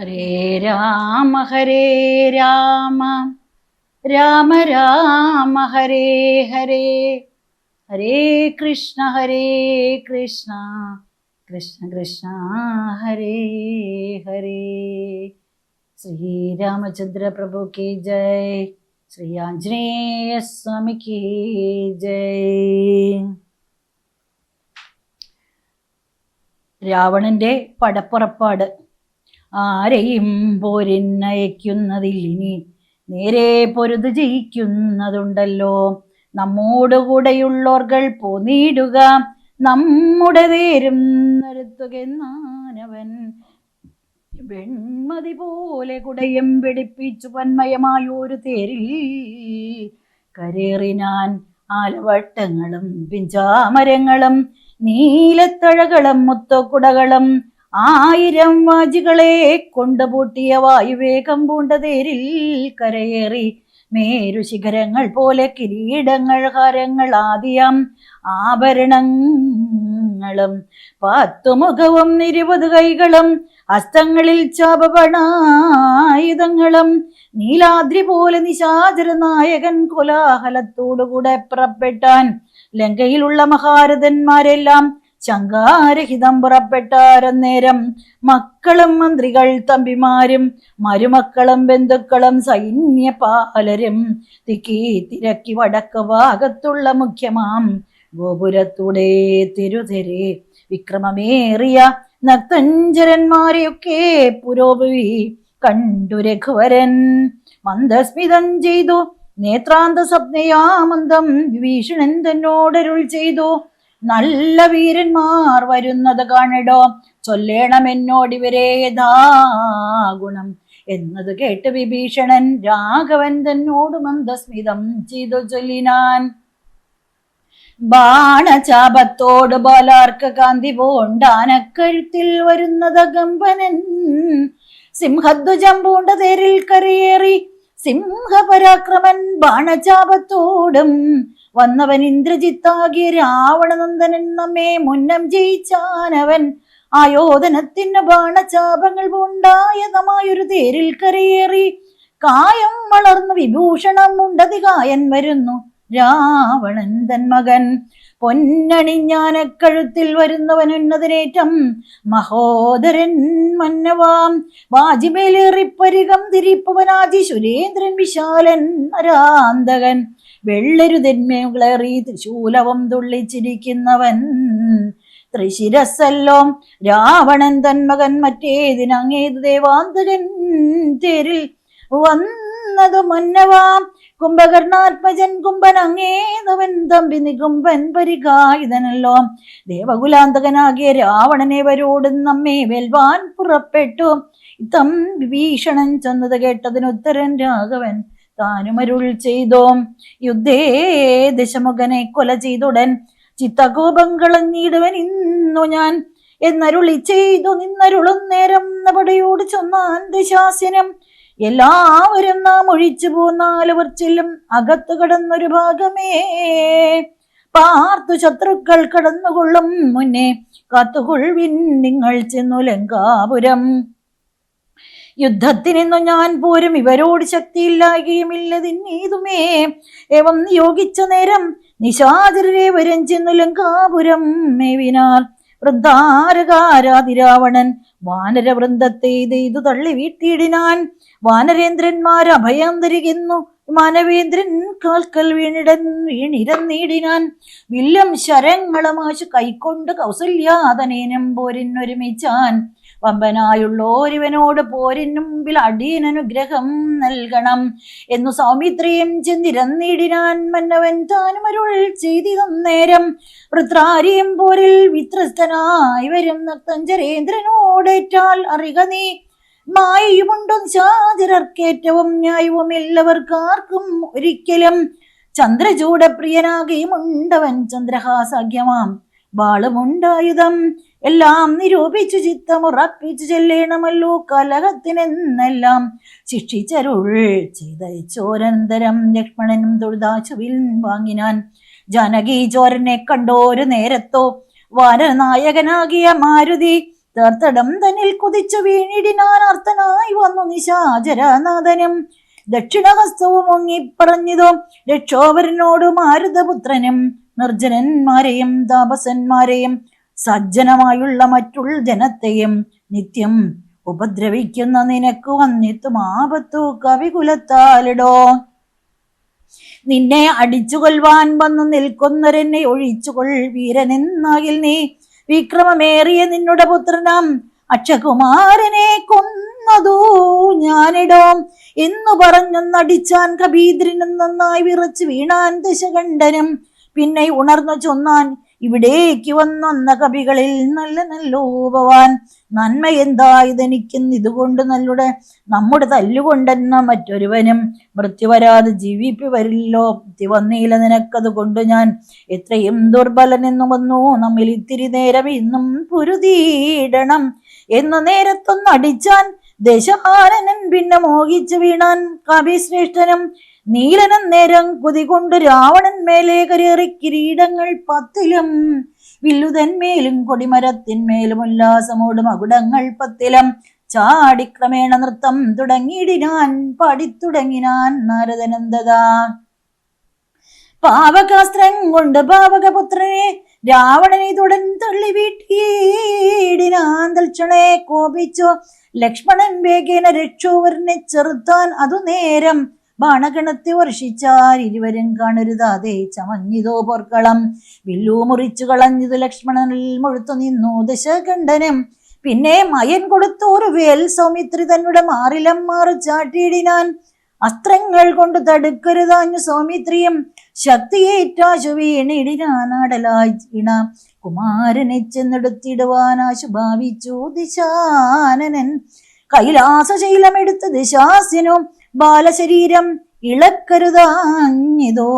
ഹരേ രാമ ഹരേ രാമ. രാമ രാമ ഹരേ ഹരേ. ഹരേ കൃഷ്ണ ഹരേ കൃഷ്ണ. കൃഷ്ണ കൃഷ്ണ ഹരേ ഹരേ. ശ്രീരാമചന്ദ്ര പ്രഭു കി ജയ്. ശ്രീ ആഞ്ജനേയ സ്വാമി കി ജയ്. രാവണന്റെ പടപ്പുറപ്പാട്. ആരെയും പോരിന്നയക്കുന്നതില്ലിനി നേരെ പൊരുത് ജയിക്കുന്നതുണ്ടല്ലോ. നമ്മോടുകൂടെയുള്ളോർകൾ പോന്നിടുക നമ്മുടെ തേരും നിർത്തുകെന്നാനവൻ വെൺമതി പോലെ കുടയും പിടിപ്പിച്ചു പന്മയമായൊരു തേരിൽ കരേറിനാൻ ആലവട്ടങ്ങളും പിഞ്ചാമരങ്ങളും നീലത്തഴകളും മുത്തക്കുടകളും ആയിരം വാജികളെ കൊണ്ടുപൂട്ടിയ വായുവേഗം പൂണ്ടതേരിൽ കരയേറി. മേരു ശിഖരങ്ങൾ പോലെ കിരീടങ്ങൾ ഹാരങ്ങൾ ആദ്യം ആഭരണങ്ങളും പത്തുമുഖവും ഇരുപത് കൈകളും അസ്തങ്ങളിൽ ചാപപണായുധങ്ങളും നീലാദ്രി പോലെ നിശാചര നായകൻ കോലാഹലത്തോടുകൂടെ പുറപ്പെട്ടാൻ ലങ്കയിലുള്ള മഹാരഥന്മാരെല്ലാം ശങ്കാരഹിതം പുറപ്പെട്ടാരന്നേരം മക്കളും മന്ത്രികൾ തമ്പിമാരും മരുമക്കളും ബന്ധുക്കളും സൈന്യപാലരും. തിക്കി തിരക്കി വടക്ക് ഭാഗത്തുള്ള മുഖ്യമാം. ഗോപുരത്തൂടെ തിരുതെരെ വിക്രമമേറിയ നക്തഞ്ചരന്മാരെയൊക്കെ പുരോപി കണ്ടു രഘുവരൻ. മന്ദസ്മിതം ചെയ്തു നേത്രാന്ത സ്വപ്നയാമന്ദം വിഭീഷണൻ തന്നോടരുൾ ചെയ്തു. നല്ല വീരന്മാർ വരുന്നത് കാണിടോ. ചൊല്ലേണം എന്നോടിവരെ യഥാഗുണം എന്നത് കേട്ട് വിഭീഷണൻ രാഘവൻ തന്നോട് മന്ദസ്മിതം ചെയ്തു ചൊല്ലിനാൻ. ബാണചാപത്തോട് ബാലാർക്ക കാന്തി പോണ്ടാനക്കഴുത്തിൽ വരുന്നത് ഗമ്പനൻ സിംഹധ്വജം പൂണ്ട തേരിൽ കരയേറി സിംഹപരാക്രമൻ ബാണചാപത്തോടും വന്നവൻ ഇന്ദ്രജിത്താകിയ രാവണനന്ദനൻ നമ്മെ മുന്നം ജയിച്ചാനവൻ. ആയോധനത്തിന് ബാണചാപങ്ങൾ ഉണ്ടായതമായൊരു തേരിൽ കരയേറി. കായം വളർന്നു വിഭൂഷണം ഉണ്ടതി കായൻ വരുന്നു രാവണൻ തൻ മകൻ പൊന്നണിഞ്ഞാനക്കഴുത്തിൽ വരുന്നവൻ ഉന്നതിനേറ്റം. മഹോദരൻ മന്നവാം. വാജിമേലേറിപ്പരികം തിരിപ്പവനാജി സുരേന്ദ്രൻ വിശാലൻ നരാന്തകൻ വെള്ളരുതെന്മേളേറി ശൂലവും തുള്ളിച്ചിരിക്കുന്നവൻ ത്രിശിരസല്ലോം രാവണൻ തന്മകൻ മകൻ മറ്റേതിനങ്ങേത് ദേവാന്തകൻ തേരിൽ വന്നതു മന്നവാം. കുംഭകർണാത്മജൻ കുംഭൻ അങ്ങേതവൻ തമ്പി നികുംഭൻ പരികായുധനല്ലോ ദേവകുലാന്തകനാകിയ രാവണനെ വരോട് നമ്മെ വെൽവാൻ പുറപ്പെട്ടു. തം വിഭീഷണൻ ചെന്നത് കേട്ടതിനുത്തരൻ രാഘവൻ താനുമരുൾ ചെയ്തോം. യുദ്ധേ ദശമുഖനെ കൊല ചെയ്തുടൻ ചിത്തകോപം കളഞ്ഞിടുവൻ ഇന്നു ഞാൻ. എന്നരുളി ചെയ്തു നിന്നരുളും നേരം നടയോട് ചൊന്നാൻ ദശാസനം. എല്ലാവരും നാം ഒഴിച്ചു പോന്നാലവർ ചെല്ലും അകത്തു കടന്നൊരു ഭാഗമേ. പാർത്തു ശത്രുക്കൾ കടന്നുകൊള്ളും മുന്നേ. കാത്തുകൊള്ളിൻ നിങ്ങൾ ചെന്നു ലങ്കാപുരം. യുദ്ധത്തിനിന്നു ഞാൻ പോരും. ഇവരോട് ശക്തിയില്ലാകുമില്ലതിന്നീതുമേ ഏവം നിയോഗിച്ച നേരം നിശാചരരെ വരും ചെന്നു ലങ്കാപുരം മേവിനാർ. വൃദ്ധാരകാരാതിരാവണൻ വാനരവൃന്ദത്തെ ഇതു തള്ളി വീട്ടിയിടിനാൻ. വാനരേന്ദ്രന്മാർ അഭയം തരികുന്നു. മാനവേന്ദ്രൻ കാൽക്കൽ വീണിടൻ വീണിരന്നീടിനാൻ വില്ലും ശരങ്ങളുമാശു കൈക്കൊണ്ട് കൗസല്യാതനേനം പോരിനൊരുമിച്ചാൻ വമ്പനായുള്ളോരിവനോട് പോരിന് മുമ്പിൽ അടിയനനുഗ്രഹം നൽകണം. എന്നു സൗമിത്രിയും ചെന്നിരന്നിടിനാൻ മന്നവൻ താനും അരുൾ ചെയ്തിതം നേരം. വൃത്രാരിയും പോരിൽ വിത്രസ്തനായി വരും നക്തഞ്ചരേന്ദ്രനോടേറ്റാൽ അറിക നീ. മായയുമുണ്ടും ചാചരർക്കേറ്റവും ന്യായവും എല്ലാവർക്കാർക്കും ഒരിക്കലും. ചന്ദ്രചൂടപ്രിയനാകെയുമുണ്ടവൻ ചന്ദ്രഹാസാഖ്യമാം. ബാളുമുണ്ടായുധം എല്ലാം നിരൂപിച്ചു ചിത്തമുറപ്പിച്ചു ചെല്ലേണമല്ലോ കലഹത്തിനെന്നെല്ലാം. ശിക്ഷിച്ചരുൾ ചെയ്തോരന്തരം ലക്ഷ്മണനും തുഴുതാശുവിൽ വാങ്ങിനാൻ. ജാനകി ചോരനെ കണ്ടോരു നേരത്തോ. വാനനായകനാകിയ മാരുതി തീർത്തടം തന്നിൽ കുതിച്ചു വീണിടിനാൻ അർത്ഥനായി വന്നു നിശാചരനാഥനും. ദക്ഷിണഹസ്തവും മുങ്ങിപ്പറഞ്ഞതും രക്ഷോവരനോട് മാരുതപുത്രനും. നിർജനന്മാരെയും താപസന്മാരെയും സജ്ജനമായുള്ള മറ്റുള്ള ജനത്തെയും നിത്യം ഉപദ്രവിക്കുന്ന നിനക്ക് വന്നിത്തും ആപത്തു കവികുലത്താലിടോ. നിന്നെ അടിച്ചു കൊൽവാൻ വന്നു നിൽക്കുന്നവരെന്നെ ഒഴിച്ചുകൊൾ. വീരനെന്നാകിൽ നീ വിക്രമമേറിയ നിന്നുടെ പുത്രനാം. അക്ഷകുമാരനെ കൊന്നതു ഞാനിടോ. എന്നു പറഞ്ഞൊന്നടിച്ചാൻ കബീദ്രനും നന്നായി വിറച്ചു വീണാൻ ദശകണ്ഠനും പിന്നെ ഉണർന്നു ചൊന്നാൻ ഇവിടേക്ക് വന്നൊന്ന കവികളിൽ നല്ല നല്ലോപവാൻ നന്മ എന്തായതെനിക്കും ഇതുകൊണ്ട് നല്ലുടെ. നമ്മുടെ തല്ലുകൊണ്ടെന്ന മറ്റൊരുവനും മൃത്യു വരാതെ ജീവിപ്പി വരില്ലോ മൃത്യു വന്നീല നിനക്കത് കൊണ്ട് ഞാൻ എത്രയും ദുർബലനെന്നു വന്നു. നമ്മിൽ ഇത്തിരി നേരം ഇന്നും പുരുതീടണം എന്നു നേരത്തൊന്നടിച്ചാൻ ദശഹാരനൻ പിന്നെ മോഹിച്ചു വീണാൻ കവിശ്രേഷ്ഠനും നീലനം നേരം കുതികൊണ്ട് രാവണൻ മേലെ കരേറി കിരീടങ്ങൾ പത്തിലും. വില്ലുതന്മേലും കൊടിമരത്തിന്മേലും ഉല്ലാസമോട് മകുടങ്ങൾ പത്തിലും. ചാടിക്രമേണ നൃത്തം തുടങ്ങിയിടിനാൻ പാടിത്തുടങ്ങിനാൻ നാരദനന്ദത. പാവകാസ്ത്രം കൊണ്ട് പാവകപുത്രനെ രാവണനെ തുടൻ തള്ളി വീട്ടിയിടിനാൻ തൽക്ഷണേ കോപിച്ചു. ലക്ഷ്മണൻ വേഗേന രക്ഷോവരനെ ചെറുത്താൻ അതു നേരം ബാണഗണത്തെ വർഷിച്ചാൽ ഇരുവരും കാണരുതാതെ ചമഞ്ഞിതോ പൊർക്കളം. വില്ലു മുറിച്ചു കളഞ്ഞതു ലക്ഷ്മണനിൽ മുഴുത്തു നിന്നു ദശകണ്ഠനും. പിന്നെ മയൻ കൊടുത്തു ഒരു വേൽ സൗമിത്രി തന്നുടെ മാറിലം മാറി ചാട്ടിയിടിനാൻ. അസ്ത്രങ്ങൾ കൊണ്ട് തടുക്കരുതാഞ്ഞു സൗമിത്രിയും ശക്തിയേറ്റാശു വീണിടിനാനാടലായി വീണ. കുമാരനെ ചെന്നെടുത്തിടുവാൻ ആശു ഭാവിച്ചു ദിശാനനൻ കൈലാസശൈലമെടുത്ത് ദിശാസ്യനും ബാലശരീരം ഇളക്കരുതാഞ്ഞിതോ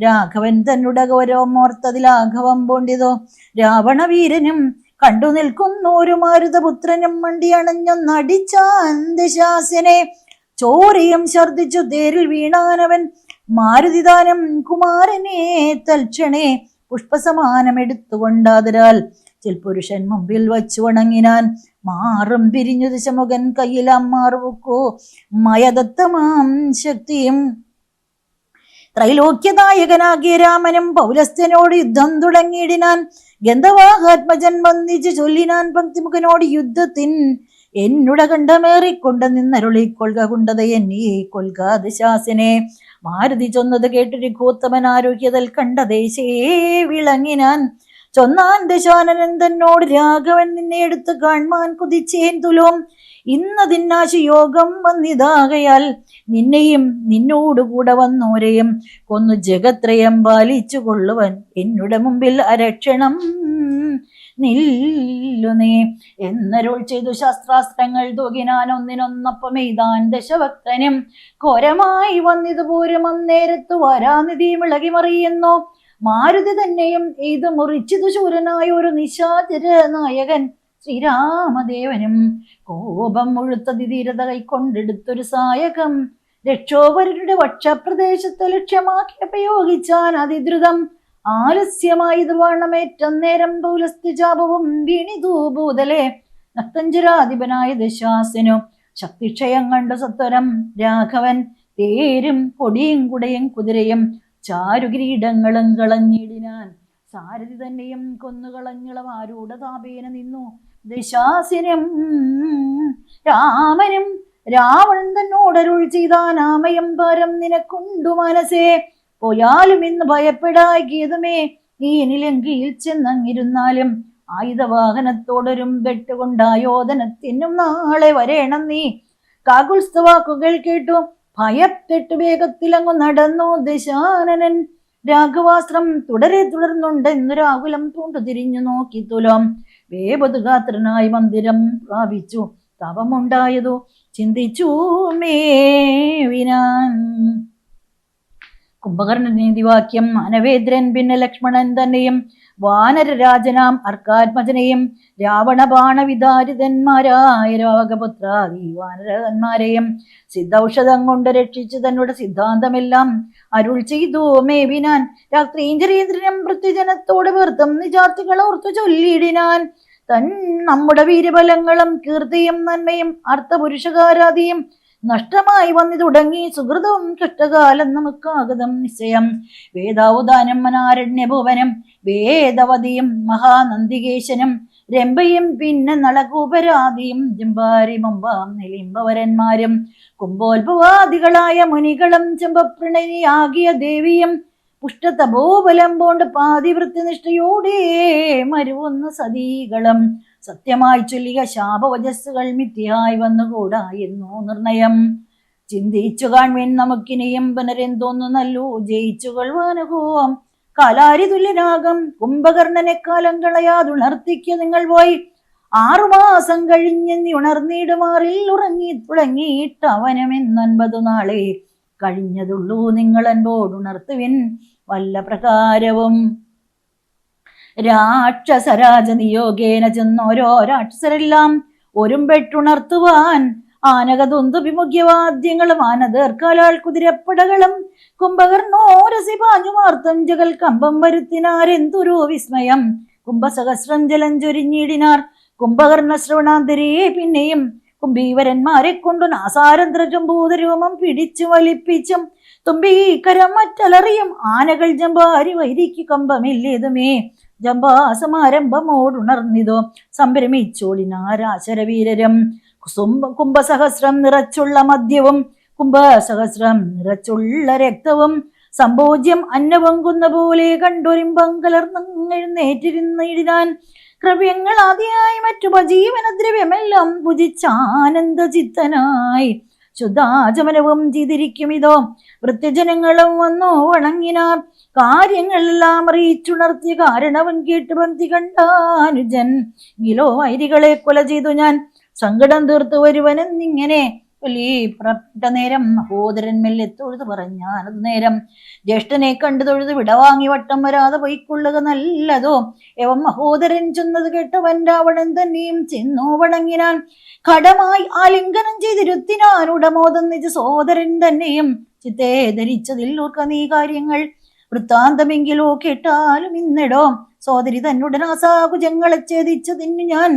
രാഘവൻ തന്നുട ഗൗരവമോർത്തതി ലാഘവം പോണ്ടിതോ. രാവണവീരനും കണ്ടു നിൽക്കുന്നു ഒരു മാരുതപുത്രനും മണ്ടിയണഞ്ഞൊന്നടിച്ചാൻ ദശാസ്യനെ ചോരയും ഛർദിച്ചു തേരിൽ വീണാനവൻ മാരുതിദാനം കുമാരനെ തൽക്ഷണേ പുഷ്പസമാനം എടുത്തുകൊണ്ടാതിരാൽ ചിൽപുരുഷൻ മുമ്പിൽ വച്ചു വണങ്ങിനാൻ മാറും പിരിഞ്ഞു ദശമുഖൻ കയ്യിലാം മാറുവക്കോ മയദത്തമാം ശക്തിയും ത്രൈലോക്യനായകനാകിയ രാമനും പൗലസ്ത്യനോട് യുദ്ധം തുടങ്ങിയിടിനാൻ ഗന്ധവാഹാത്മജൻ വന്നിച്ച് ചൊല്ലിനാൻ പങ്ക്തിമുഖനോട് യുദ്ധത്തിൻ എന്നുട കണ്ടമേറിക്കൊണ്ട് നിന്നരുളിക്കൊള്ളുക കൊണ്ടത് എന്നീ കൊൽക ദശാസിനെ. മാരുതി ചൊന്നത് കേട്ടൊരു കൂത്തമൻ ആരോഗ്യതൽ കണ്ടതേശേ വിളങ്ങിനാൻ ചൊന്നാൻ ദശാനനന്ദനോട് രാഘവൻ നിന്നെ എടുത്ത് കാൺമാൻ കുതിച്ചേൻ തുലോം. ഇന്നതിന്നാശ യോഗം വന്നിതാകയാൽ നിന്നെയും നിന്നോടുകൂടെ വന്നോരെയും കൊന്നു ജഗത്രയം പാലിച്ചു കൊള്ളുവൻ. എന്നുടെ മുമ്പിൽ അരക്ഷണം നില്ലുനേ എന്നരുൾ ചെയ്തു ശാസ്ത്രാസ്ത്രങ്ങൾ തൊകിനാൻ ഒന്നിനൊന്നപ്പം എയ്താൻ ദശഭക്തനും ഘോരമായി വന്നിതുപോലും അന്നേരത്തു വരാനിധിയും ഇളകി മറിയുന്നു മാരുതി തന്നെയും ഇത് മുറിച്ചിതു ശൂരനായ ഒരു നിശാചര നായകൻ. ശ്രീരാമദേവനും കോപം മുഴുത്തതി ധീരത കൈക്കൊണ്ടെടുത്തൊരു സായകം രക്ഷോപരുടെ വക്ഷപ്രദേശത്തെ ലക്ഷ്യമാക്കി പ്രയോഗിച്ചാൻ അതിദ്രുതം ആലസ്യമായി വണ്ണമേറ്റം നേരം പൗലസ്ത്യജാപവും വീണിതൂ ഭൂതലെ. നക്തഞ്ചരാധിപനായ ദശാസനും ശക്തിക്ഷയം കണ്ട സത്വരം രാഘവൻ. തേരും പൊടിയും കുടയും കുതിരയും ചാരുകിരീടങ്ങളും കളഞ്ഞിടിനാൻ. സാരഥി തന്നെയും കൊന്നുകളഞ്ഞിളം ആരൂഢ താപേന നിന്നു. ദശാസിനും രാമനും രാവണൻ തന്നോടരുൾ ചെയ്താൻ ആമയം പരം നിനക്കുണ്ടു മനസ്സേ. പോയാലും ഇന്ന് ഭയപ്പെടാകിയതുമേ ഈ നിലങ്കിയിൽ ചെന്നങ്ങിരുന്നാലും ആയുധവാഹനത്തോടൊരും വെട്ടുകൊണ്ടായോധനത്തിനും നാളെ വരേണം നീ. കാകുൽസ്തവാക്കുകൾ കേട്ടു. ഭയപ്പെട്ട് വേഗത്തിലങ്ങു നടന്നു ദശാനനൻ. രാഘവാസ്ത്രം തുടരെ തുടർന്നുണ്ടെന്നു രാഹുലം പൂണ്ടു തിരിഞ്ഞു നോക്കി തുലം. വേപതുഗാത്രനായി മന്ദിരം പ്രാപിച്ചു. തപമുണ്ടായതു ചിന്തിച്ചു മേവിനാൻ. കുംഭകർണ നീതിവാക്യം അനവേദ്രൻ പിന്നെ ലക്ഷ്മണൻ തന്നെയും. വാനരരാജനാം അർക്കാത്മജനെയും. രാവണ ബാണവിദാരിതന്മാരായ രാഗപുത്രാദി വാനരന്മാരെയും. സിദ്ധൌഷധം കൊണ്ട് രക്ഷിച്ചു തന്നോട് സിദ്ധാന്തമെല്ലാം അരുൾ ചെയ്തു. മേവിനാൻ രാത്രീഞ്ചരീന്ദ്രനും പൃഥ്വിജനത്തോട് വെറുതും നിജാർത്ഥികൾ ഓർത്തു ചൊല്ലിയിടിനാൻ. തൻ നമ്മുടെ വീരബലങ്ങളും കീർത്തിയും നന്മയും അർത്ഥപുരുഷകാരാദിയും നഷ്ടമായി വന്നു തുടങ്ങി സുഹൃതവും കഷ്ടകാലം നമുക്കാഗതം നിശ്ചയം. വേദാവതാനം മനാരണ്യഭുവനം വേദവതിയും മഹാനന്ദികേശനും രംഭയും പിന്നെ നളകൂപരാതിയും ജംബാരി മുമ്പാം നിലിംബവരന്മാരും കുംഭോത്ഭവാദികളായ മുനികളും ചെമ്പപ്രണനിയാകിയ ദേവിയും പുഷ്ടതപോബലം പോണ്ട് പാതിവൃത്തിനിഷ്ഠയോടെ മരുവുന്ന സതീകളും. സത്യമായി ചൊല്ലിയ ശാപവചസ്സുകൾ മിഥ്യയായി വന്നുകൂടാ എന്നോ നിർണയം. ചിന്തിച്ചു കാൺവീൻ നമുക്കിനിയും പുനരെന്തോന്നുന്നല്ലോ ജയിച്ചു കൊള്ളുവാനുഭവം. കാലാരി തുല്യനാകം കുംഭകർണനെ കാലം കളയാതുണർത്തിക്ക് നിങ്ങൾ പോയി. ആറുമാസം കഴിഞ്ഞെന്നി ഉണർന്നിടുമാറിൽ ഉറങ്ങി തുടങ്ങിയിട്ട് അവനമെന്നൻപതു നാളെ കഴിഞ്ഞതുള്ളൂ നിങ്ങൾ അൻപോടുണർത്തുവിൻ വല്ല പ്രകാരവും രാക്ഷസരാജ നിയോഗേന ചെന്നോരോ രാക്ഷസരെല്ലാം ഒരുമ്പെട്ടുണർത്തുവാൻ ആനകതൊന്തു വിമുഖ്യവാദ്യങ്ങളും ആനതേർക്കാലാൾ കുതിരപ്പടകളും കുംഭകർണോരസി പാഞ്ഞുമാർത്തം ജകൽ കമ്പം വരുത്തിനാരെന്തൊരു വിസ്മയം. കുംഭസഹസ്രം ജലം ചൊരിഞ്ഞിടിനാർ കുംഭകർണ ശ്രവണാന്തരേ പിന്നെയും കുംഭീവരന്മാരെ കൊണ്ടു നാസാരന്ത്ര ജംബൂതരൂപം പിടിച്ചു വലിപ്പിച്ചും തുമ്പീക്കരം മറ്റലറിയും ആനകൾ ജമ്പാരി വൈരിക്ക് കമ്പമില്ലേതുമേ. ജമ്പാസമാരംഭമോടുണർന്നിതോ സംഭ്രമിച്ചോളിനാരാശരവീരരം കുംഭസഹസ്രം നിറച്ചുള്ള മദ്യവും കുംഭസഹസ്രം നിറച്ചുള്ള രക്തവും. സമ്പോജ്യം അന്നപങ്കുന്ന കുന്ന പോലെ കണ്ടൊരിമ്പം കലർന്നെഴുന്നേറ്റിരുന്നിടാൻ ക്രവ്യങ്ങൾ ആദ്യമായി മറ്റു ഉപജീവനദ്രവ്യമെല്ലാം ഭുജിച്ചാനന്ദ ചിത്തനായി ശുദ്ധാചമനവും ചെയ്തിരിക്കും ഇതോ വൃത്തിജനങ്ങളും വന്നു വണങ്ങിനാർ. കാര്യങ്ങളെല്ലാം അറിയിച്ചുണർത്തിയ കാരണവൻ കേട്ട് ബന്ധി കണ്ടാനുജൻ ഗിലോ വൈരികളെ കൊല ചെയ്തു ഞാൻ. സങ്കടം തീർത്തു വരുവനെന്നിങ്ങനെ വലിയ പുറപ്പെട്ട നേരം മഹോദരൻ മെല്ലെ തൊഴുത് പറഞ്ഞാനത് നേരം. ജ്യേഷ്ഠനെ കണ്ടു തൊഴുത് വിടവാങ്ങി വട്ടം വരാതെ പൊയ്ക്കൊള്ളുക നല്ലതോ? എവം മഹോദരൻ ചെന്നത് കേട്ടവൻ രാവണൻ തന്നെയും ചെന്നു വണങ്ങിനാൻ കടമായി ആലിംഗനം ചെയ്തിരുത്തിനാൻ ഉടമോദം നിജ സോദരൻ തന്നെയും ചിത്തേ ധരിച്ചതിൽ ഓർക്ക നീ കാര്യങ്ങൾ. വൃത്താന്തമെങ്കിലോ കേട്ടാലും ഇന്നിടോ. സോദരി തന്നുടനാസാകുജങ്ങളെ ഛേദിച്ചതിന് ഞാൻ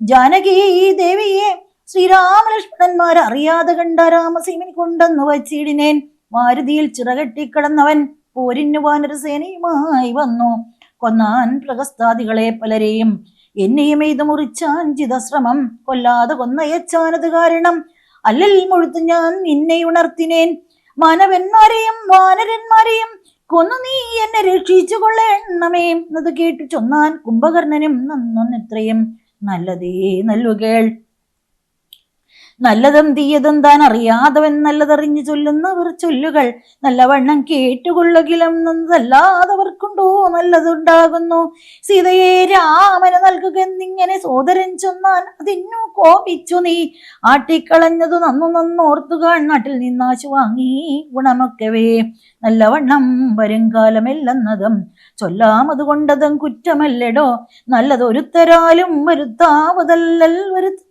ജാനകി ദേവിയെ ശ്രീരാമലക്ഷ്മണന്മാർ അറിയാതെ കണ്ട രാമസീമൻ കൊണ്ടെന്ന് വച്ചിടിനേൻ. മാരുതിയിൽ ചിറകെട്ടിക്കിടന്നവൻ പോരിന്നു വാനരസേനയുമായി വന്നു. കൊന്നാൻ പ്രകസ്താദികളെ പലരെയും എന്നെയും ഇത് മുറിച്ചാൻ ചിതശ്രമം. കൊല്ലാതെ കൊന്നയച്ചാനത് കാരണം അല്ലൽ മുഴുത്ത് ഞാൻ നിന്നെ ഉണർത്തിനേൻ. മാനവന്മാരെയും വാനരന്മാരെയും കൊന്നു നീ എന്നെ രക്ഷിച്ചു കൊള്ളേണമേ എന്നത് കേട്ടു ചൊന്നാൻ കുംഭകർണനും നന്നൊന്നിത്രയും നല്ലതേ നല്ലുകേൾ. നല്ലതും തീയതും താൻ അറിയാതവൻ നല്ലതറിഞ്ഞു ചൊല്ലുന്നവർ ചൊല്ലുകൾ നല്ലവണ്ണം കേട്ടുകൊള്ളുകിലും നല്ലതല്ലാതവർക്കുണ്ടോ നല്ലതുണ്ടാകുന്നു. സീതയെ രാമന് നൽകുക എന്നിങ്ങനെ സോദരൻ ചൊന്നാൻ അതിന്നു കോപിച്ചു നീ. ആട്ടിക്കളഞ്ഞതു നന്നു നന്നോർത്തുക നാട്ടിൽ നിന്നാശു വാങ്ങി ഗുണമൊക്കവേ. നല്ലവണ്ണം വരുംകാലമെല്ലെന്നതും ചൊല്ലാമത് കൊണ്ടതും കുറ്റമല്ലടോ. നല്ലതൊരുത്തരാലും വരുത്താവതല്ലൽ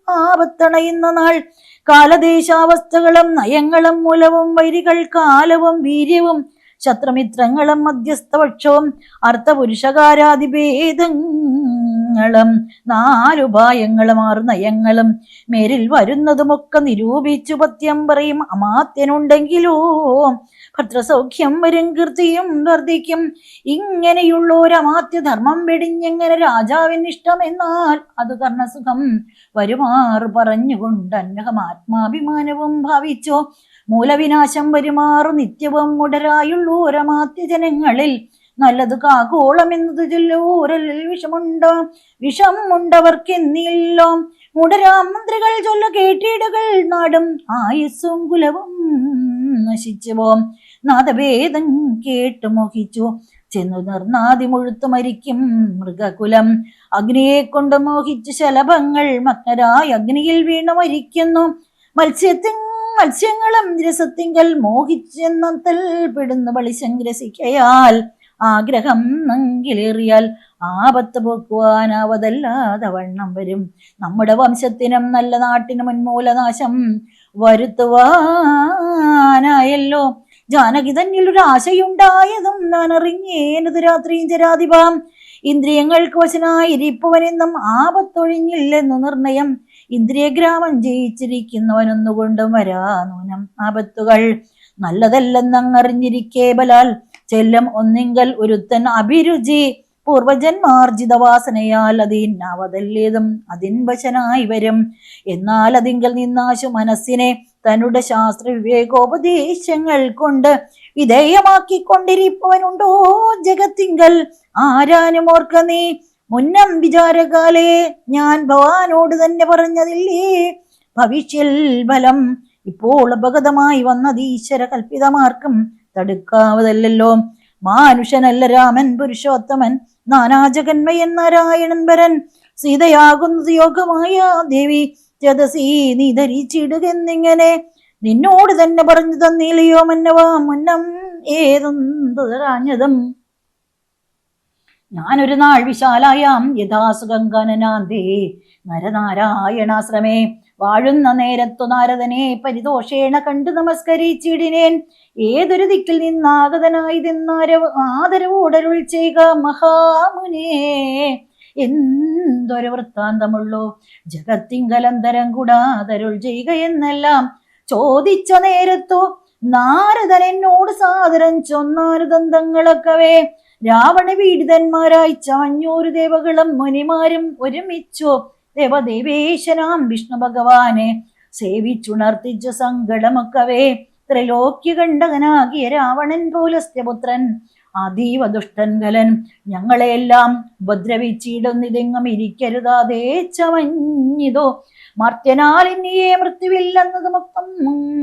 വരുത്താവത്തണയുന്ന നാൾ. കാലദേശാവസ്ഥകളും നയങ്ങളും മൂലവും വൈരികൾ കാലവും വീര്യവും ശത്രുമിത്രങ്ങളും മധ്യസ്ഥപക്ഷവും അർത്ഥപുരുഷകാരാതിഭേദങ്ങളും നാലുപായങ്ങളും ആറു നയങ്ങളും മേരിൽ വരുന്നതുമൊക്കെ നിരൂപിച്ചു പത്യം പറയും. അമാത്യനുണ്ടെങ്കിലോ ഭദ്രസൗഖ്യം വരും കീർത്തിയും വർദ്ധിക്കും. ഇങ്ങനെയുള്ളൊരമാത്യ ധർമ്മം വെടിഞ്ഞെങ്ങനെ രാജാവിന് ഇഷ്ടമെന്നാൽ അത് കർണസുഖം വരുമാർ പറഞ്ഞുകൊണ്ട് അന്നഹം ആത്മാഭിമാനവും ഭാവിച്ചോ. മൂലവിനാശം വരുമാറു നിത്യവും മുടരായുള്ളൂരമാത്യ ജനങ്ങളിൽ. നല്ലത് കാകോളം എന്നത് ചൊല്ലൂരലിൽ വിഷമുണ്ടോ? വിഷം ഉണ്ടവർക്കെന്നില്ലോ മുടരാം മന്ത്രികൾ ചൊല്ല കേട്ടിടുകൾ നാടും ആയുസ്സും കുലവും നശിച്ചു പോം നാദഭേദം കേട്ടു മോഹിച്ചു. ചെന്നു നിർനാദി മുഴുത്തു മരിക്കും മൃഗകുലം. അഗ്നിയെ കൊണ്ട് മോഹിച്ചു ശലഭങ്ങൾ മഗ്നരായി അഗ്നിയിൽ വീണു മരിക്കുന്നു. മത്സ്യത്തിൻ മത്സ്യങ്ങളും രസത്തിങ്കൽ മോഹിച്ചെന്നത്തിൽ പെടുന്ന വളി സംഗ്രസിക്കയാൽ ആഗ്രഹം നങ്കിലേറിയാൽ ആപത്ത് പോക്കുവാനാവതല്ലാതെ വണ്ണം വരും. നമ്മുടെ വംശത്തിനും നല്ല നാട്ടിനും ഉന്മൂലനാശം വരുത്തുവാനായല്ലോ. ജാനകി തന്നിൽ ഒരു ആശയുണ്ടായതും ഞാൻ അറിഞ്ഞേനത് രാത്രിയും ജരാധിപാം ഇന്ദ്രിയങ്ങൾക്ക് വശനായിരിപ്പവനെന്നും ആപത്തൊഴിഞ്ഞില്ലെന്നു നിർണയം ഇന്ദ്രിയഗ്രാമം ജയിച്ചിരിക്കുന്നവനൊന്നുകൊണ്ടും വരാനൂനം ആപത്തുകൾ. നല്ലതല്ലെന്നങ്ങറിഞ്ഞിരിക്കേ ബലാൽ. ചെല്ലും ഒന്നിങ്കൽ ഒരുത്തൻ അഭിരുചി. പൂർവജന്മാർജിത വാസനയാൽ അതിന്നാവതല്ലേതും അതിൻ വശനായി വരും. എന്നാൽ അതിങ്കൽ നിന്നാശു മനസ്സിനെ തന്നുടെ ശാസ്ത്ര വിവേകോപദേശങ്ങൾ കൊണ്ട് വിധേയമാക്കിക്കൊണ്ടിരിപ്പവനുണ്ടോ ജഗത്തിങ്കൽ? ആരാനും ഓർക്ക നീ? മുന്നം വിചാരകാലേ ഞാൻ ഭവാനോട് തന്നെ പറഞ്ഞതില്ലേ? ഭവിഷ്യൽ ബലം ഇപ്പോൾ അപകടമായി വന്നത് ഈശ്വര കൽപ്പിതമാർക്കും തടുക്കാവതല്ലോ മാനുഷനല്ല രാമൻ പുരുഷോത്തമൻ നാനാജഗന്മയൻ നാരായണൻ വരൻ സീതയാകുന്നത് യോഗമായ ദേവി ചതസീ നീ ധരിച്ചിടുകെന്നിങ്ങനെ നിന്നോട് തന്നെ പറഞ്ഞു തന്നില്ലയോ മന്നവാ? മുന്നം ഏതൊന്നതും ഞാനൊരു നാൾ വിശാലായാം യഥാസുഖങ്കനനാന്തേ നരനാരായണാശ്രമേ വാഴുന്ന നേരത്തു നാരദനെ പരിതോഷേണ കണ്ടു നമസ്കരിച്ചിടിനേൻ. ഏതൊരു ദിക്കിൽ നിന്നാഗതനായി നിന്നാര ആദരവോടരുൾ ചെയ്യുക മഹാമുനേ. എന്തൊരു വൃത്താന്തമുള്ളൂ. ജഗത്തിങ്കലന്തരം കൂടാതരുൾ ചെയ്യുക എന്നെല്ലാം ചോദിച്ച നേരത്തു നാരദൻ എന്നോട് സാദരം ചൊന്നാരദന്തങ്ങളൊക്കവേ രാവണ പീഡിതന്മാരായി ചാഞ്ഞൂറ് ദേവകളും മുനിമാരും ഒരുമിച്ചു. ദേവദേവേശനാം വിഷ്ണു ഭഗവാനെ സേവിച്ചുണർത്തിച്ച സങ്കടമൊക്കവേ. ത്രിലോക്യ കണ്ടകനാകിയ രാവണൻ പോലസ്ത്യപുത്രൻ അതീവ ദുഷ്ടൻകലൻ ഞങ്ങളെയെല്ലാം ഉപദ്രവിച്ചിടുന്നിതെങ്ങും ഇരിക്കരുതാതെ ചവഞ്ഞിതോ. മർത്യനാൽ ഇനിയേ മൃത്യുവില്ലെന്നത് മുക്തം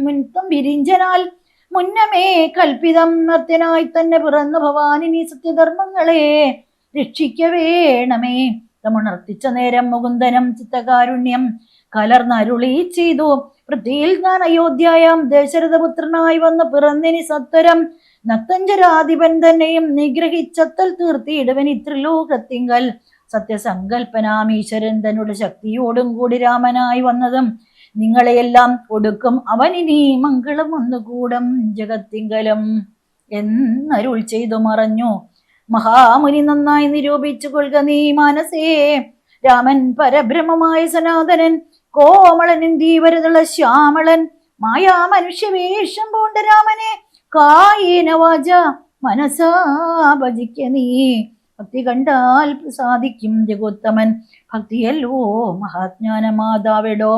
മുൻതം വിരിഞ്ചനാൽ മുന്നമേ കൽപ്പിതം നർത്തനായി തന്നെ പിറന്ന ഭവാനി നീ സത്യധർമ്മങ്ങളെ രക്ഷിക്ക വേണമേ. തമുണർത്തിച്ച നേരം മുകുന്ദനം ചിത്തകാരുണ്യം കലർന്നരുളി ചെയ്തു. വൃത്തിയിൽ ഞാൻ അയോധ്യായാം. ദശരഥപുത്രനായി വന്ന് പിറന്നിനി സത്വരം. നത്തഞ്ചരാധിപൻ തന്നെയും നിഗ്രഹിച്ചത്തൽ തീർത്തിയിടുവൻ ഇത്രലോകത്തിങ്കൽ. സത്യസങ്കൽപ്പനാം ഈശ്വരൻ തന്നോട് ശക്തിയോടും കൂടി രാമനായി വന്നതും നിങ്ങളെയെല്ലാം ഒടുക്കും അവനിനി മംഗളം ഒന്നുകൂടം ജഗത്തിങ്കലം എന്നരുൾ ചെയ്തു മറഞ്ഞു. മഹാമുനി നന്നായി നിരൂപിച്ചു കൊള്ളുക നീ മാനസേ. രാമൻ പരബ്രഹ്മമായ സനാതനൻ കോമളൻ ദീവരതള ശ്യാമളൻ മായാ മനുഷ്യവേഷം പൂണ്ട രാമനെ. കായേന വാച മനസാ ഭജിക്ക നീ. ഭക്തി കണ്ടാൽ സാധിക്കും ജഗോത്തമൻ ഭക്തിയല്ലോ മഹാജ്ഞാന മാതാവിടോ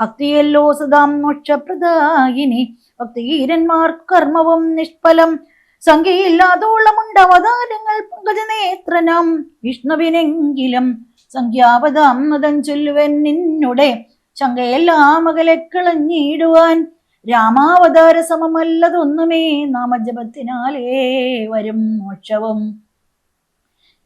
ഭക്തിയല്ലോ സദാം മോക്ഷപ്രദായിനി. ഭക്തിഹീരന്മാർ കർമ്മവും നിഷ്ഫലം. സംഖ്യയില്ലാതോളമുണ്ട് അവതാരങ്ങൾ പങ്കജനേത്രനം വിഷ്ണുവിനെങ്കിലും സംഖ്യാവതാമതം ചൊല്ലുവൻ നിന്നുടെ. ശങ്കയെല്ലാം അകലെ കളഞ്ഞിടുവാൻ രാമാവതാര സമമല്ലതൊന്നുമേ നാമജപത്തിനാലേ വരും മോക്ഷവും.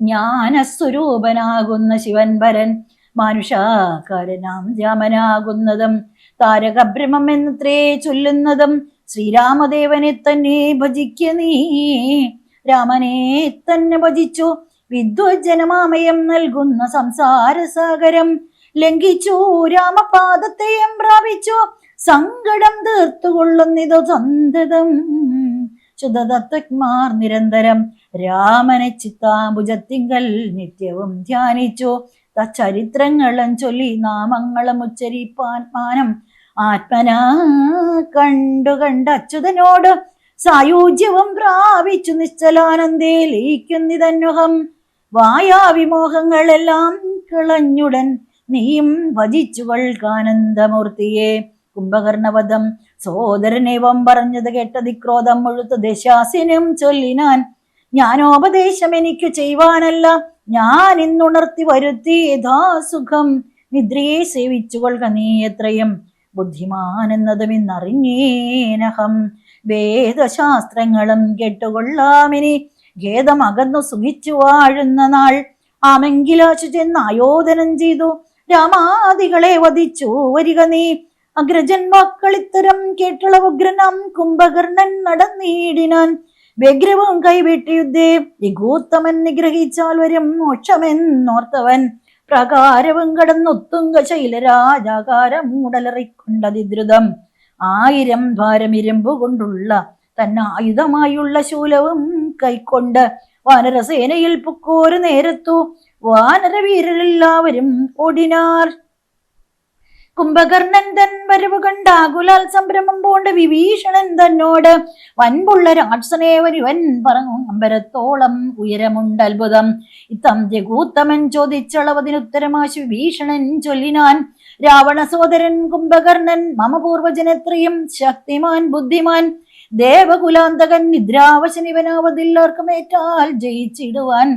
ജ്ഞാനസ്വരൂപനാകുന്ന ശിവൻ വരൻ മാനുഷാകാരനാം രാമനാകുന്നതും താരകബ്രഹ്മം എന്നത്രേ ചൊല്ലുന്നതും ശ്രീരാമദേവനെ തന്നെ ഭജിക്ക നീ. രാമനെ തന്നെ ഭജിച്ചു വിദ്വജനമാമയം നൽകുന്ന സംസാരസാഗരം ലംഘിച്ചു രാമപാദത്തെയും പ്രാപിച്ചു സങ്കടം തീർത്തുകൊള്ളുന്നിതു സന്തതം. ശുദ്ധതത്വജ്ഞാർ നിരന്തരം രാമനെ ചിത്താഭുജത്തിങ്കൽ നിത്യവും ധ്യാനിച്ചു. തച്ചരിത്രങ്ങളും ചൊല്ലി നാമങ്ങളും ഉച്ചരിപ്പാൻ മാനം. ആത്മനാ കണ്ടു കണ്ട അച്യുതനോട് സായുജ്യവും പ്രാപിച്ചു നിശ്ചലാനന്ദേ ലയിക്കുന്നിതന്നുഹം വായാവിമോഹങ്ങളെല്ലാം കളഞ്ഞുടൻ നീയും ഭജിച്ചുകൊൾക്കാനന്ദമൂർത്തിയെ കുംഭകർണവധം സോദരനേവം പറഞ്ഞത് കേട്ടത് ക്രോധം മുഴുത്ത ദശാസിനും ചൊല്ലിനാൻ. ഞാനോപദേശം എനിക്ക് ചെയ്യുവാനല്ല. ഞാൻ ഇന്നുണർത്തി വരുത്തി. യഥാസുഖം നിദ്രയെ സേവിച്ചുകൊള്ളുക നീ എത്രയും ബുദ്ധിമാൻ എന്നതും ഇന്നറിഞ്ഞേനഹം. വേദശാസ്ത്രങ്ങളും കേട്ടുകൊള്ളാമിനി. ഖേദം അകന്നു സുഖിച്ചു വാഴുന്ന നാൾ. ആമെങ്കിലാശു ചെന്ന് ആയോധനം ചെയ്തു. രാമാദികളെ വധിച്ചു വരിക നീ. അഗ്രജൻ വാക്കളിത്തരം കേട്ടുള്ള ഉഗ്രനാം കുംഭകർണൻ നടന്നീടിനാൻ. വ്യഗ്രവും കൈവിട്ട് യുദ്ധേ വിഗൂത്തമൻ നിഗ്രഹിച്ചാൽ വരും മോക്ഷമെന്നോർത്തവൻ. പ്രകാരവും കടന്നൊത്തുങ്ക ശൈലരാജാകാരം ഉടലറിക്കൊണ്ടതിദ്രുതം ആയിരം ഭാരമിരമ്പുകൊണ്ടുള്ള കൊണ്ടുള്ള തന്നായുധമായുള്ള ശൂലവും കൈക്കൊണ്ട് വാനരസേനയിൽ പുക്കോരു നേരത്തു. വാനരവീരരെല്ലാവരും ഓടിനാർ. കുംഭകർണൻ തൻ വരവ് കണ്ടാകുലാൽ സംരംഭം പോണ്ട വിഭീഷണൻ തന്നോട്. വൻപുള്ള രാക്ഷസനെ വരുവൻ പറഞ്ഞു അമ്പരത്തോളം ഉയരമുണ്ട് അത്ഭുതം. ഇത്തന്ത്യകൂത്തമൻ ചോദിച്ചളവതിനുത്തരമാശു വിഭീഷണൻ ചൊല്ലിനാൻ. രാവണ സോദരൻ കുംഭകർണൻ മമ പൂർവജനത്രയും ശക്തിമാൻ ബുദ്ധിമാൻ. ദേവകുലാന്തകൻ നിദ്രാവശനിവനാവതില്ലാർക്കും ഏറ്റാൽ ജയിച്ചിടുവാൻ.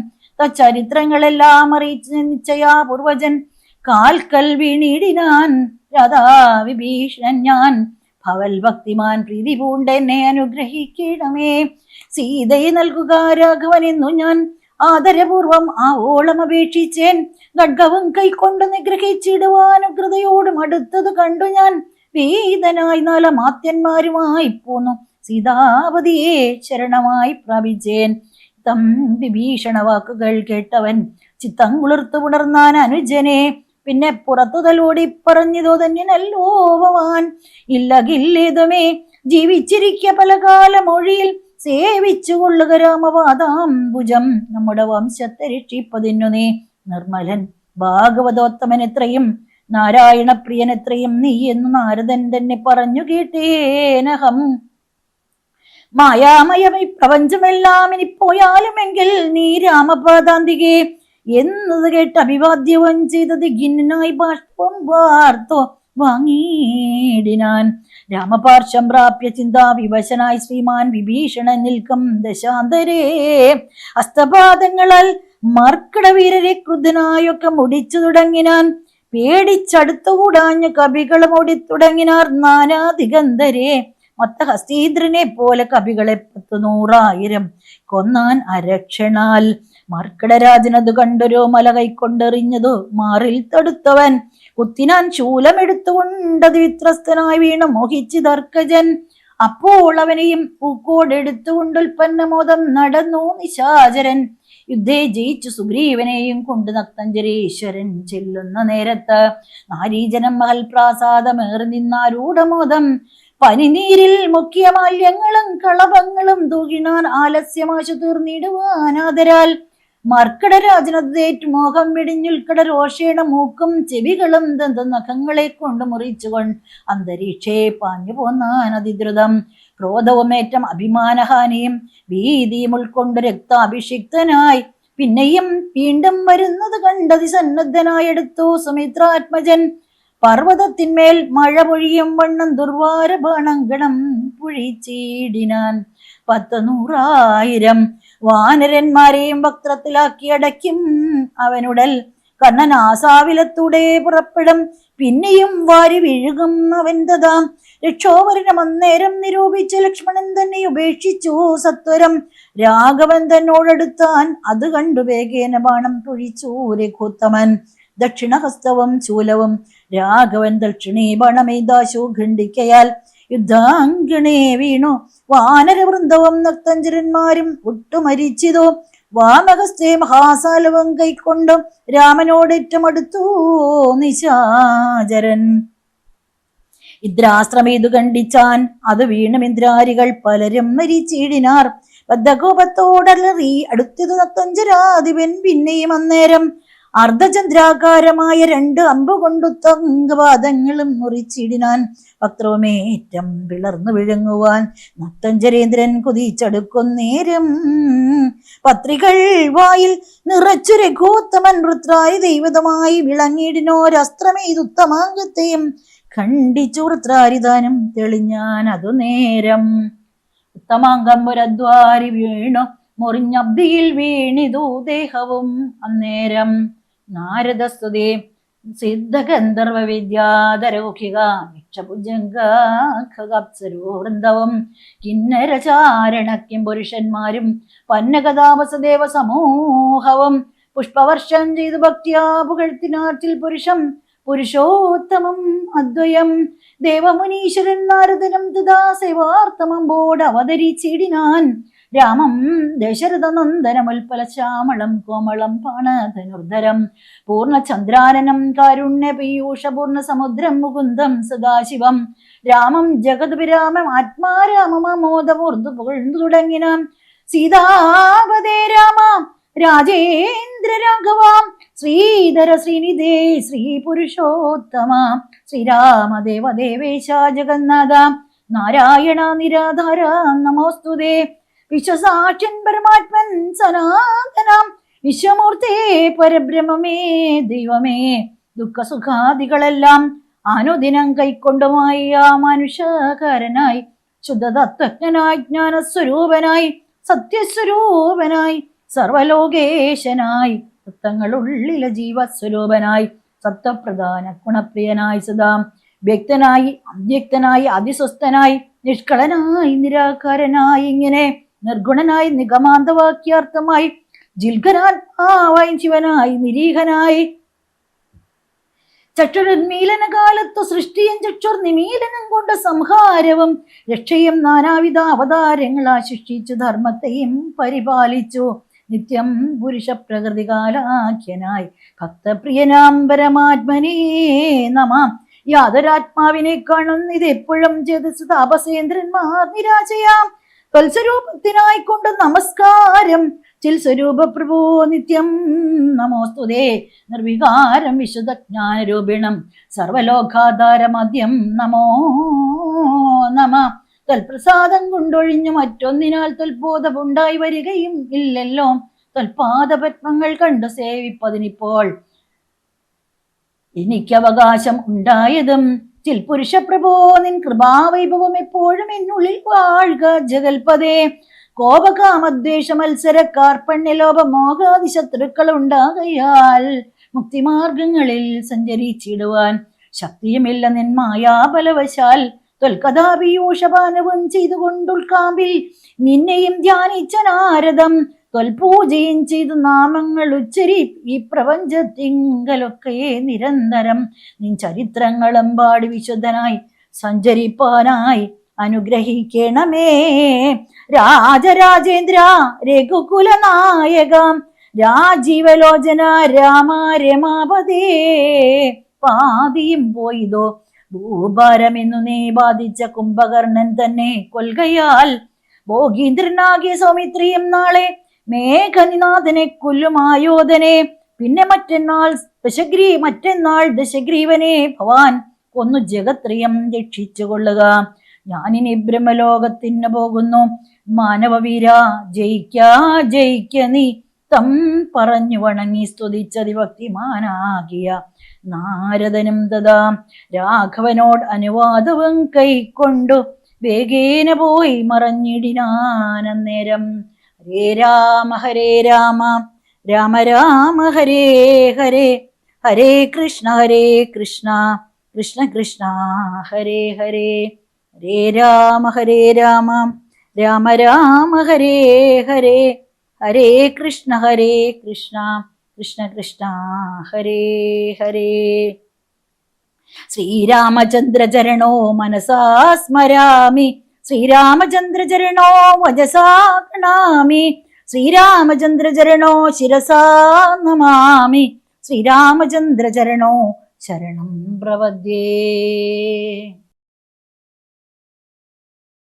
ചരിത്രങ്ങളെല്ലാം അറിയിച്ച് നിശ്ചയാ പൂർവജൻ. കാൽക്കൽ വീണിടിനാൻ രാധാ വിഭീഷണൻ ഞാൻ ഭവൽ ഭക്തിമാൻ പ്രീതി പൂണ്ടെന്നെ അനുഗ്രഹിക്കണമേ സീതയെ നൽകുക രാഘവനെന്നു ഞാൻ ആദരപൂർവം ആവോളം അപേക്ഷിച്ചേൻ. ഖഡ്ഗവും കൈക്കൊണ്ട് നിഗ്രഹിച്ചിടുവാൻ ഉഗ്രതയോടും അടുത്തത് കണ്ടു ഞാൻ. വീതനായി നാലമാത്യന്മാരുമായി പോന്നു. സീതാപതിയെ ശരണമായി പ്രാപിച്ചേൻ. തം വിഭീഷണ വാക്കുകൾ കേട്ടവൻ ചിത്തം കുളിർത്തു പുണർന്നാൻ അനുജനെ. പിന്നെ പുറത്തു തലോടി പറഞ്ഞതോ തന്നെയല്ലോ ഭവാൻ ഇല്ലകില്ലേതുമേ ജീവിച്ചിരിക്ക പല കാലമൊഴിയിൽ സേവിച്ചു കൊള്ളുക രാമവാദാംബുജം നമ്മുടെ വംശത്തെ രക്ഷിപ്പതിനു നീ നിർമ്മലൻ. ഭാഗവതോത്തമൻ എത്രയും നാരായണ പ്രിയൻ എത്രയും നീ എന്ന് നാരദൻ തന്നെ പറഞ്ഞു കേട്ടേനഹം. മായാമയമി പ്രപഞ്ചമെല്ലാം ഇനി പോയാലുമെങ്കിൽ നീ രാമപാദാന്തികെ എന്നത് കേട്ട് അഭിവാദ്യവും ചെയ്തത് ഗിന്നായി ബാഷ്പം വാർത്തോ വാങ്ങിയിടിനാൻ. രാമപാർശ്വം പ്രാപ്യ ചിന്താ വിവശനായി ശ്രീമാൻ വിഭീഷണൻ നിൽക്കും ദശാന്തരേ. ഹസ്തപാദങ്ങളാൽ മർക്കട വീരരെ ക്രുദ്ധനായൊക്കെ മുടിച്ചു തുടങ്ങിനാൻ. പേടിച്ചടുത്തുകൂടാഞ്ഞ കവികളും ഓടിത്തുടങ്ങിനാർ നാനാധികന്ധരെ മൊത്ത ഹസ്തീന്ദ്രനെ പോലെ കവികളെ പത്തു നൂറായിരം കൊന്നാൻ അരക്ഷണാൽ. മർക്കടരാജനത് കണ്ടൊരു മല കൈക്കൊണ്ടെറിഞ്ഞതു മാറിൽ തടുത്തവൻ. കുത്തിനാൻ ശൂലമെടുത്തുകൊണ്ടത് വിത്രസ്തനായി വീണു മോഹിച്ച് തർക്കജൻ അപ്പോൾ അവനെയും പൂക്കോടെടുത്തുകൊണ്ട് ഉൽപ്പന്നമോദം നടന്നു നിശാചരൻ. യുദ്ധേ ജയിച്ചു സുഗ്രീവനെയും കൊണ്ട് നക്തഞ്ചരീശ്വരൻ ചെല്ലുന്ന നേരത്ത് നാരീജനം മഹൽ പ്രാസാദമേറി നിന്നാരൂഢമോദം. പനിനീരിൽ മുഖ്യ മാല്യങ്ങളും കളഭങ്ങളും തൂകിണാൻ ആലസ്യമാശു തീർന്നിടുവാനാദരാൽ മർക്കടരാജനതേറ്റു മോഹം വെടിഞ്ഞുൽക്കട രോഷേണ മൂക്കും ചെവികളും ദന്ത നഖങ്ങളെ കൊണ്ട് മുറിച്ചുകൊണ്ട് അന്തരീക്ഷേ പാഞ്ഞു പോന്നാൻ അതിദ്രുതം. ക്രോധവുമേറ്റം അഭിമാനഹാനിയും ഭീതിയും ഉൾക്കൊണ്ട് രക്താഭിഷിക്തനായി പിന്നെയും വീണ്ടും വരുന്നത് കണ്ടതി സന്നദ്ധനായെടുത്തു സുമിത്രാത്മജൻ. പർവതത്തിന്മേൽ മഴ പൊഴിയും വണ്ണം ദുർവാര ബാണങ്കണം പുഴിച്ചീടിനാൻ പത്ത് നൂറായിരം വാനരന്മാരെയും വക്രത്തിലാക്കി അടയ്ക്കും. അവനുടൽ കണ്ണൻ ആസാവിലത്തൂടെ പുറപ്പെടും. പിന്നെയും വാരി വീഴുകും അവൻ തഥാ രക്ഷോവരണം അന്നേരം നിരൂപിച്ച ലക്ഷ്മണൻ തന്നെ ഉപേക്ഷിച്ചു സത്വരം. രാഘവൻ തന്നോടടുത്താൻ അത് കണ്ടു വേഗേന ബാണം പൊഴിച്ചു രഘുത്തമൻ. ദക്ഷിണഹസ്തവും ശൂലവും രാഘവൻ ദക്ഷിണേ ബണമെയ്താശു ഖണ്ഡിക്കയാൽ യുദ്ധാങ്കിണേ വീണു. വാനരവൃന്ദവും നൃത്തഞ്ചരന്മാരും ഒട്ടുമരിച്ചിതോ. വാമഹസ്തേ മഹാസാലവും കൈക്കൊണ്ടും രാമനോടേറ്റമടുത്തു നിശാചരൻ. ഇന്ദ്രാശ്രമേതു കണ്ടിച്ചാൻ അത് വീണും ഇന്ദ്രാരികൾ പലരും മരിച്ചിടിനാർ. ബദ്ധകോപത്തോടലറി അടുത്തത് നത്തഞ്ചരാധിപൻ പിന്നെയും അന്നേരം അർദ്ധചന്ദ്രാകാരമായ രണ്ട് അമ്പ് കൊണ്ടു തങ്കപാദങ്ങളും മുറിച്ചിടിനാൻ പത്രവുമേറ്റം പിളർന്നു വിഴുങ്ങുവാൻ നത്തഞ്ചരേന്ദ്രൻ കുതിച്ചടുക്കുന്നേരം പത്രികൾ വായിൽ നിറച്ചു രഘൂത്തമൻ വൃത്രായി ദൈവതമായി വിളങ്ങിയിടിനോരസ്ത്രമേതുത്തമാംഗത്തെയും ഖണ്ഡിച്ചു വൃത്രാരിതാനും തെളിഞ്ഞാൻ അതു നേരം. ഉത്തമാംഗം പുരദ്വാരി വീണു മുറിഞ്ഞബ്ദിയിൽ വീണിതു ദേഹവും അന്നേരം. നാരദസ്തുതി സിദ്ധഗന്ധർവ വിദ്യാധരോഖിക വൃന്ദവും കിന്നരചാരണക്കും പുരുഷന്മാരും പന്നകതാപസദേവ സമൂഹവും പുഷ്പവർഷം ചെയ്തു ഭക്തിയാ പുകഴ്ത്തിനാറ്റിൽ പുരുഷം പുരുഷോത്തമം അദ്വയം ദേവമുനീശ്വരൻ നാരദനം തഥാ ബോർഡ് അവതരിച്ചിടിനാൻ രാമം ദശരഥനന്ദനമുൽപ്പല ശ്യാമളം കോമളം പാണധനുർധരം. പൂർണചന്ദ്രാനനം കാരുണ്യ പീയൂഷ പൂർണ സമുദ്രം മുകുന്ദം സദാശിവം. രാമം ജഗത് വിരാമം ആത്മാരാമമോദമൂർന്നു പുകഴ്ന്നു തുടങ്ങിനാം. സീതാപതേ രാമ രാജേന്ദ്ര രാഘവാം ശ്രീധര ശ്രീനിധേ ശ്രീ പുരുഷോത്തമ ശ്രീരാമദേവ ദേവേശ ജഗന്നാഥ. നാരായണ നിരാധാര നമോസ്തുതേ. വിശ്വസാക്ഷൻ പരമാത്മൻ സനാതനം. വിശ്വമൂർത്തേ പരബ്രഹ്മമേ ദൈവമേ. ദുഃഖസുഖാദികളെല്ലാം അനുദിനം കൈക്കൊണ്ടുമായി ആ മനുഷ്യകാരനായി ശുദ്ധതത്വജ്ഞനായി ജ്ഞാനസ്വരൂപനായി സത്യസ്വരൂപനായി സർവലോകേശനായി തത്വങ്ങളുള്ളിലെ ജീവസ്വരൂപനായി സത്വപ്രധാന ഗുണപ്രിയനായി സദാം. വ്യക്തനായി അവ്യക്തനായി അതിസ്വസ്ഥനായി നിഷ്കളനായി നിരാകാരനായി ഇങ്ങനെ നിർഗുണനായി നിഗമാന്തവാക്യാർത്ഥമായി ജിൽഗനാത്മാവായി ശിവനായി നിരീഹനായി. ചക്ഷുരന്മീലന കാലത്തു സൃഷ്ടിയും ചക്ഷുർ നിമീലനം കൊണ്ട് സംഹാരവും രക്ഷയും നാനാവിധ അവതാരങ്ങൾ സൃഷ്ടിച്ചു ധർമ്മത്തെയും പരിപാലിച്ചു. നിത്യം പുരുഷ പ്രകൃതികാലാഖ്യനായി ഭക്തപ്രിയനാം പരമാത്മനേ നമാം. യാതൊരാത്മാവിനെ കാണുന്നിത് എപ്പോഴും ചേതസ് താപസേന്ദ്രന്മാർ നിരാശയാം. തൽസ്വരൂപത്തിനായി കൊണ്ട് നമസ്കാരം. ചിൽ സ്വരൂപ പ്രഭോ നിത്യം നമോസ്തുതേ. നിർവികാരം വിശുദ്ധജ്ഞാനരൂപിണം. സർവലോകാധാരമദ്യം നമോ നമ. തൽപ്രസാദം കൊണ്ടൊഴിഞ്ഞു മറ്റൊന്നിനാൽ തൽബോധമുണ്ടായി വരികയും ഇല്ലല്ലോ. തൽപാദപത്മങ്ങൾ കണ്ടു സേവിപ്പതിനിപ്പോൾ എനിക്കവകാശം ഉണ്ടായതും ചിൽ പുരുഷപ്രഭോ നിൻ കൃപാവൈഭവം എപ്പോഴും എന്നുള്ളിൽ വാഴുക ജഗൽപതേ. കോപകാമദ്വേഷ മത്സര കാർപ്പണ്യലോപ മോഹാദി ശത്രുക്കൾ ഉണ്ടാകയാൽ മുക്തിമാർഗങ്ങളിൽ സഞ്ചരിച്ചിടുവാൻ ശക്തിയുമില്ല നിൻ മായാബലവശാൽ. തൊൽക്കഥാപീയൂഷപാനവും ചെയ്തുകൊണ്ടുൾക്കാമ്പിൽ നിന്നെയും ധ്യാനിച്ച നാരദം തൊൽപൂജയും ചെയ്ത് നാമങ്ങൾ ഉച്ചരി ഈ പ്രപഞ്ചത്തിങ്കലൊക്കെ നിരന്തരം. നിൻ ചരിത്രങ്ങളും പാടി വിശുദ്ധനായി സഞ്ചരിപ്പാനായി അനുഗ്രഹിക്കണമേ. രാജരാജേന്ദ്ര രഘുകുലനായക രാജീവലോചന രാമ രമാപതേ പാതിയും പോയിതോ? ഭൂഭാരമെന്നു നീ ബാധിച്ച കുംഭകർണൻ തന്നെ കൊൽകയാൽ. ഭോഗീന്ദ്രനാകിയ സൗമിത്രിയും നാളെ മേഘനിനാഥനെ കൊല്ലുമായോധനെ പിന്നെ മറ്റന്നാൾ ദശഗ്രീ മറ്റന്നാൾ ദശഗ്രീവനെ ഭവാൻ കൊന്നു ജഗത്രിയം രക്ഷിച്ചു കൊള്ളുക ഞാനിനി ബ്രഹ്മലോകത്തിന് പോകുന്നു. മാനവവീര ജയിക്കാ ജയിക്ക നീ. തം പറഞ്ഞു വണങ്ങി സ്തുതിച്ചതിഭക്തിമാനാകിയ നാരദനും തഥാ രാഘവനോട് അനുവാദവും കൈക്കൊണ്ടു വേഗേന പോയി മറഞ്ഞിടിനാനന്നേരം. ഹരേ രാമ ഹരേ രാമ. രാമ രാമ ഹരേ ഹരേ. ഹരേ കൃഷ്ണ ഹരേ കൃഷ്ണ. കൃഷ്ണ കൃഷ്ണ ഹരേ ഹരേ. ഹരേ രാമ ഹരേ രാമ. രാമ രാമ ഹരേ ഹരേ. ഹരേ കൃഷ്ണ ഹരേ കൃഷ്ണ. കൃഷ്ണ കൃഷ്ണ ഹരേ ഹരേ. ശ്രീരാമചന്ദ്രചരണോ മനസാ സ്മരാമി. ശ്രീരാമചന്ദ്രചരണോ വജസാ പ്രണാമി. ശ്രീരാമചന്ദ്രചരണോ ശിരസാ നമാമി. ശ്രീരാമചന്ദ്രചരണോ ശരണം പ്രവദ്യേ